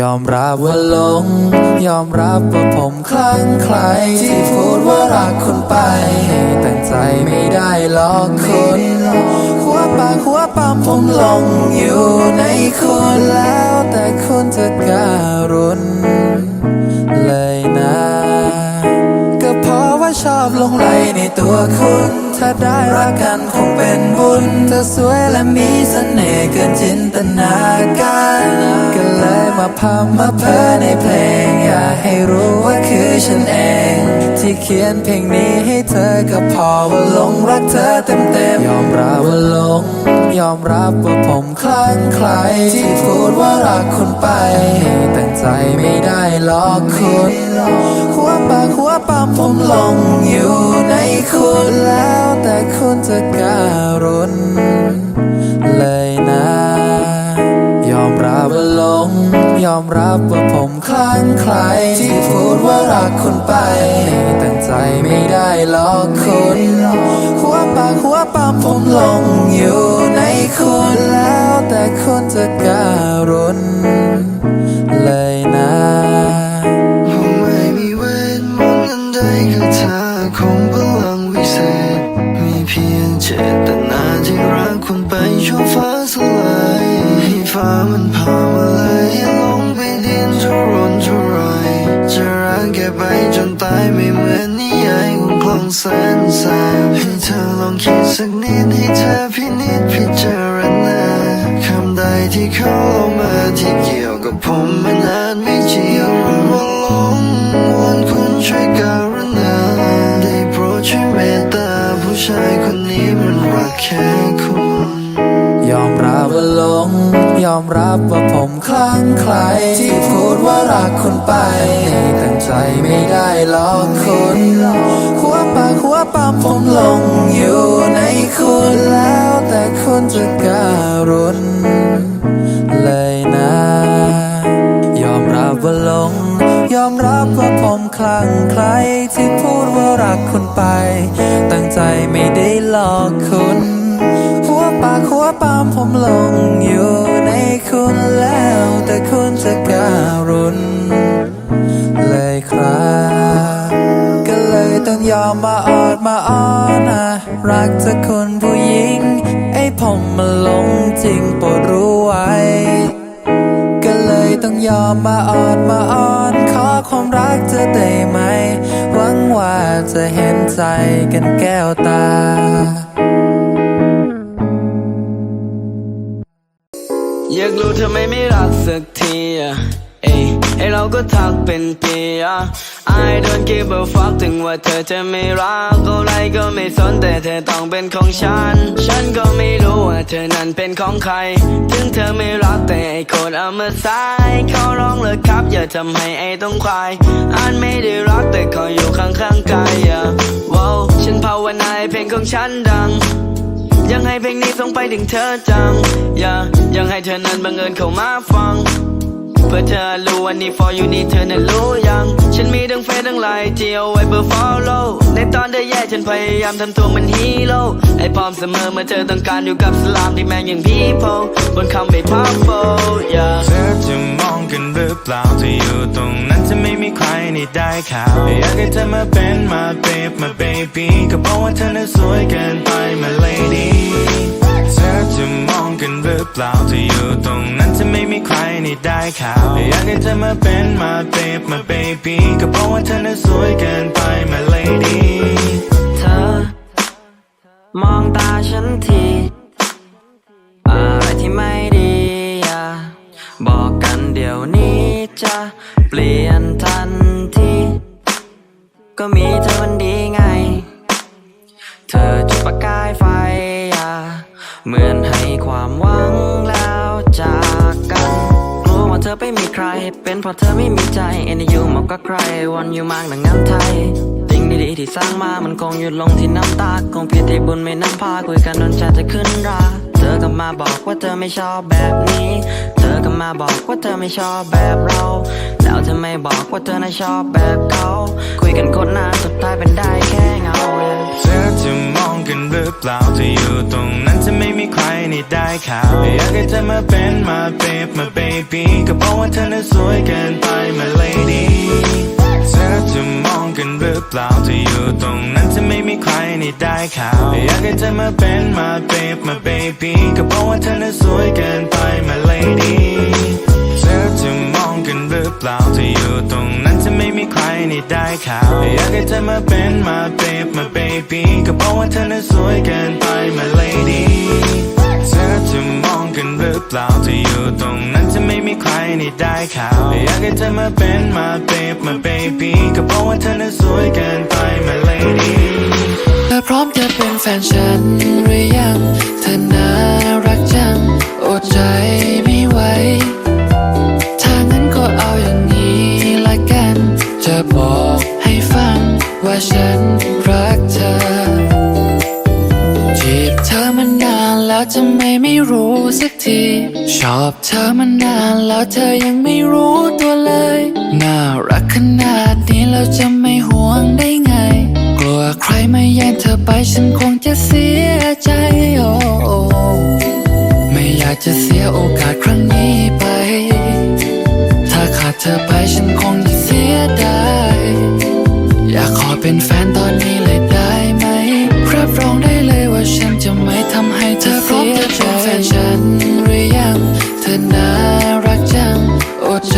ยอมรับว่าหลง ยอมรับว่าผมคลั่งไคล้ที่พูดว่ารักคุณไปแต่ใจไม่ได้หลอกคุณหัวปากหัวปั๊มผมหลงอยู่ในคุณแล้วแต่คุณจะการุณเลยนะ ก็เพราะว่าชอบลงไหลในตัวคุณ ถ้าได้รักกันคงเป็นบุญเธอสวยและมีเสน่ห์เกินจินตนาการ มาพำมาเพ้อในเพลง อยากให้รู้ว่าคือฉันเอง ที่เขียนเพลงนี้ให้เธอก็พอว่าหลงรักเธอเต็มเต็มยอมรับว่าหลง ยอมรับว่าผมคลั่งไคล้ที่พูดว่ารักคุณไป แต่ใจไม่ได้หลอกคุณหัวปากหัวปั๊มผมหลงอยู่ในคุณแล้ว แต่คุณจะการุณเลยนะ ยอมรับว่าผมคลั่งใคร ที่พูดว่ารักคุณไปแต่ใจไม่ได้หลอกคุณหัวปากหัวปามผมหลงอยู่ในคุณแล้วแต่คุณจะการุณ ไม่เหมือนนิยายของคลองแสนแสบให้เธอลองคิดสักนิดให้เธอพินิจพิจารณาคำใดที่เขาลงมาที่เกี่ยวกับผมมันอาจ อมรับว่าผมคลั่งไคล้ที่พูดว่ารักคุณไปแต่ใจไม่ได้หลอกคุณหัวปากหัวปั๊มผมลงอยู่ในคุณแล้วแต่คุณจะการุณเลยนะ ยอมรับว่าลง ยอมรับว่าผมคลั่งไคล้ที่พูดว่ารักคุณไป ตั้งใจไม่ได้หลอกคุณ หัวปากหัว มผมหลงอยู่ในคุณแล้ว แต่คุณจะการุณเลยครับ ก็เลยต้องยอมมาออดมาอ้อนนะรักเธอคนผู้หญิง ไอ้ผมมาหลงจริงโปรดรู้ไว้ ก็เลยต้องยอมมาออดมาอ้อน ขอความรักเธอได้ไหม หวังว่าจะเห็นใจกันแก้วตา อยากรู้ทำไมไม่รักสักทีอะเอ้ไอเราก็ทักเป็นปีอะ I don't give a fuck ถึงว่าเธอจะไม่รักอะไรก็ไม่สนแต่เธอต้องเป็นของฉัน ฉันก็ไม่รู้ว่าเธอนั้นเป็นของใคร ถึงเธอไม่รักแต่ไอคนเอามาใส่เขาร้องเลยครับ อย่าทำให้ไอต้องควายอันไม่ได้รักแต่ขออยู่ข้างๆกายอะว้าวฉันภาวนาเพลงของฉันดัง ยังให้เพลงนี้ส่งไปถึงเธอจัง อย่ายังให้เธอนั้นบังเอิญเข้ามาฟัง เพื่อเธอรู้วันนี้ for you นี่เธอนั้นรู้ยัง ฉันมีทั้งเฟซทั้งไลน์ที่เอาไว้เพื่อ follow ในตอนเธอแย่ฉันพยายามทำตัวมันฮีโร่ไอ้พร้อมเสมอเมื่อเธอต้องการอยู่กับสลามที่แม่งอย่างพี่โพบนคำไม่พับโฟ yeah เธอจะมองกันหรือเปล่าที่อยู่ตรงนั้นจะไม่มีใครนี่ได้ข่าวอยากให้เธอมาเป็นมาเบบมาเบบี้ก็เพราะว่าเธอน่ะสวยเกินไปมา lady เธอจะมองกันหรือเปล่าที่อยู่ตรงนั้นจะ ไม่มีใครนี่ได้ข่าวอยากให้เธอมาเป็นมาเบบมา baby ก็เพราะว่าเธอน่ะสวยเกินไปมา lady เธอ มองตาฉันที อะไรที่ไม่ดีอย่าบอกกันเดี๋ยวนี้จะเปลี่ยนทันที ก็มีเธอมันดีไง เธอจุดประกายไฟอย่าเหมือนให้ความหวัง อไม่มีใคร เป็นเพราะเธอไม่มีใจเอ็นยูมากกว่าใครวันอยู่มากดังงานไทยสิ่งดีๆที่สร้างมามันคงหยุดลงที่น้ำตา คงผิดที่บุญไม่นำพาคุยกันจนชาจะขึ้นราเธอก็มาบอกว่าเธอไม่ชอบแบบนี้ เธอก็มาบอกว่าเธอไม่ชอบแบบเรา แล้วเธอไม่บอกว่าเธอน่ะชอบแบบเขาคุยกันโคตรนานสุดท้ายเป็นได้แค่เงาเธอจะ นกันหรือเปล่าจะอยู่ตรงนั้นจะไม่มีใครในได้ข่าวอยากให้เธอมาเป็นมาเบฟมาเบบี้ก็เพราะว่าเธอน่ะสวยเกินไปมา lady เธอจะมองกันหรือเปล่าจะอยู่ตรงนั้นจะไม่มีใครในได้ข่าวอยากให้เธอมาเป็นมาเบฟมาเบบี้ก็เพราะว่าเธอน่ะสวยเกินไปมา lady เธ อจะมองกันหรือเปล่าจะอยู่ตรงนั้นจะไม่มีใครในได้ข่าวอยากให้เธอมาเป็นมาเบฟมาเบบี้ก็เพราะว่าเธอน่ะสวยเกินไปมา lady เธอจะมองกันหรือเปล่าจะอยู่ตรงนั้นจะไม่มีใครในได้ข่าวอยากให้เธอมาเป็นมาเบฟมาเบบี้ก็เพราะว่าเธอน่ะสวยเกินไปมา lady เธอพร้อมจะเป็นแฟนฉันหรือยังเธอน่ารักจังอดใจไม่ไหว ว่าฉันรักเธอ จีบเธอมานานแล้วทำไมไม่รู้สักที ชอบเธอมานานแล้วเธอยังไม่รู้ตัวเลย น่ารักขนาดนี้แล้วจะไม่ห่วงได้ไง กลัวใครมาแย่งเธอไปฉันคงจะเสียใจโอ้ไม่อยากจะเสียโอกาสครั้งนี้ไป ถ้าขาดเธอไปฉันคงจะเสียดายากขอเป็นแฟนตอนนี้เลยได้ไหม รับรองได้เลยว่าฉันจะไม่ทำให้เธอเสียใจแฟนฉันหรือยัง เธอน่ารักจังอดใจ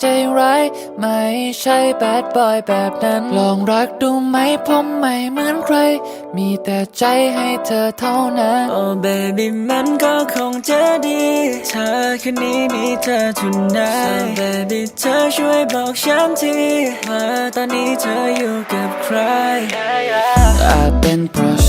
ใจร้ายไม่ใช่แบดบอยแบบนั้น ลองรักดูไหมผมไม่เหมือนใคร มีแต่ใจให้เธอเท่านั้น โอ้เบบี้มันก็คงจะดีเธอคืนนี้มีเธอทุนได้เบบี้เธอช่วยบอกฉันทีว่าตอนนี้เธออยู่กับใครอาจเป็นเพราะ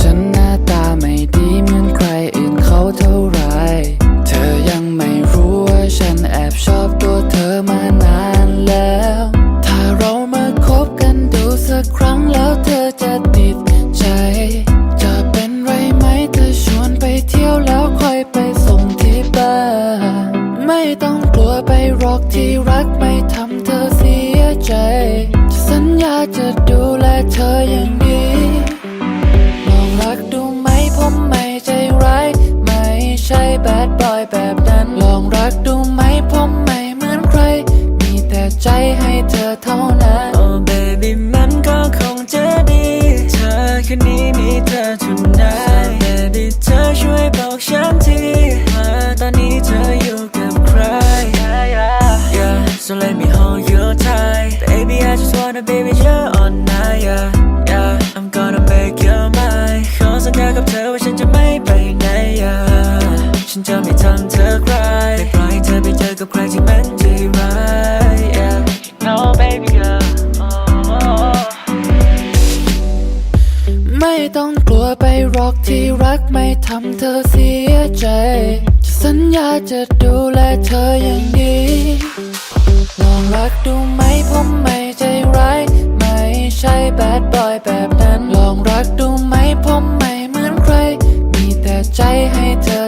ทำเธอใครไม่ปล่อยให้เธอไปเจอกับใครที่มันดีร้าย yeah No baby girl oh. ไม่ต้องกลัวไปหรอกที่รักไม่ทำเธอเสียใจ จะสัญญาจะดูแลเธออย่างดีลองรักดูไหมผมไม่ใจร้าย ไม่ใช่แบดบอยแบบนั้น ลองรักดูไหมผมไม่เหมือนใคร มีแต่ใจให้เธอ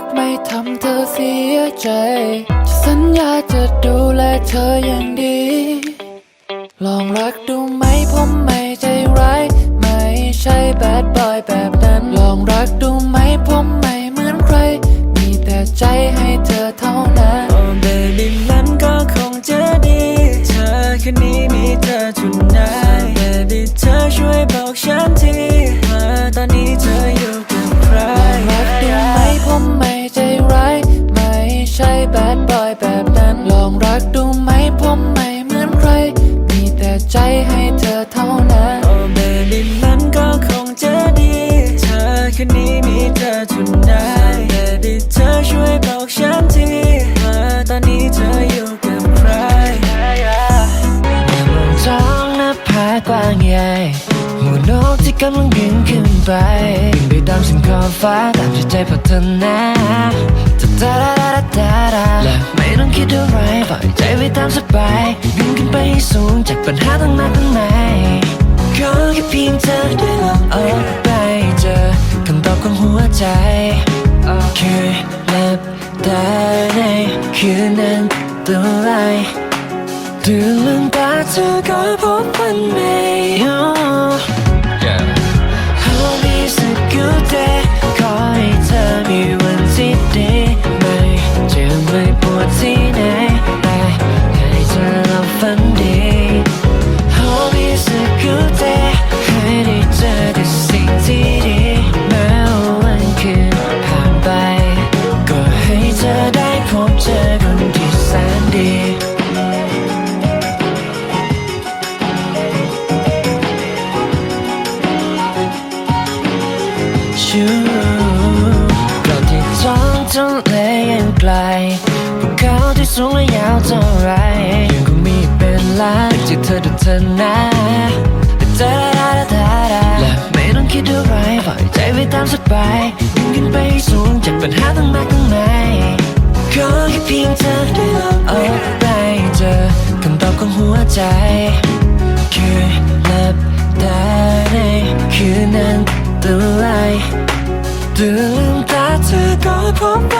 กไม่ทำเธอเสียใจ จะสัญญาจะดูแลเธออย่างดี ลองรักดูไหมผมไม่ใจร้าย ไม่ใช่แบดบอยแบบนั้น ลองรักดูไหมผมไม่เหมือนใคร มีแต่ใจให้เธอเท่านั้นโอ้ baby มันก็คงจะดีถ้าคืนนี้มีเธอทุนไน baby กำลังบินขึ้นไปบินไปตามสิ่งขอบฟ้าตามที่ใจพัฒนาตาตาดาดาดาดาและไม่ต้องคิดอะไรปล่อยใจไปตามสบายบินขึ้นไปให้สูงจากปัญหาตั้งมากตั้งในขอแค่เพียงเธอได้ลองออกไปเจอคำตอบของหัวใจแคือหลับตาในคืนนั้นตัวไรตื่นลืมตาเธอก็พบวันใหม่ today ขอให้เธอมีวันที่ดีไม่เจ็บไม่ปวดที่ไหน บายบินขึ้นไปสูงจากปัญหาตั้งมากตั้งในขอแค่เพียงเธอได้ลองเอาไปเจอคำตอบของหัวใจ คือหลับตาในคืนนั้นตื่นไลตื่นตาเธอก็พบว่า